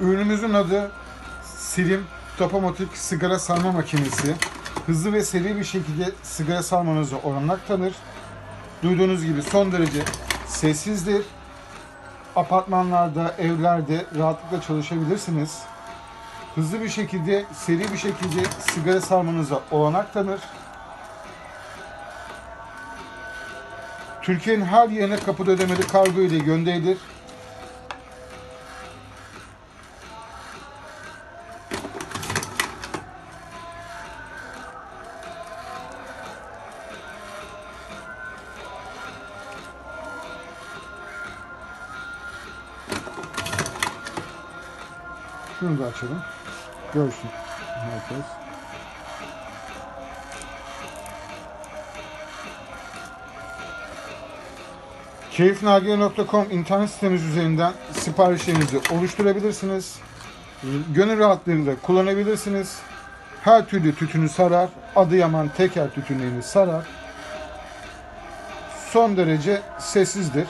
Ürünümüzün adı Silim Topomatik Sigara Sarma Makinesi. Hızlı ve seri bir şekilde sigara sarmanızı olanak tanır. Duyduğunuz gibi son derece sessizdir. Apartmanlarda, evlerde rahatlıkla çalışabilirsiniz. Hızlı bir şekilde, seri bir şekilde sigara sarmanıza olanak tanır. Türkiye'nin her yerine kapıda ödemeli kargo ile gönderilir. Şunu da açalım. Görsün herkes. Keyifnagiye.com internet sitemiz üzerinden siparişlerinizi oluşturabilirsiniz. Gönül rahatlığıyla kullanabilirsiniz. Her türlü tütünü sarar. Adıyaman teker tütünlerini sarar. Son derece sessizdir.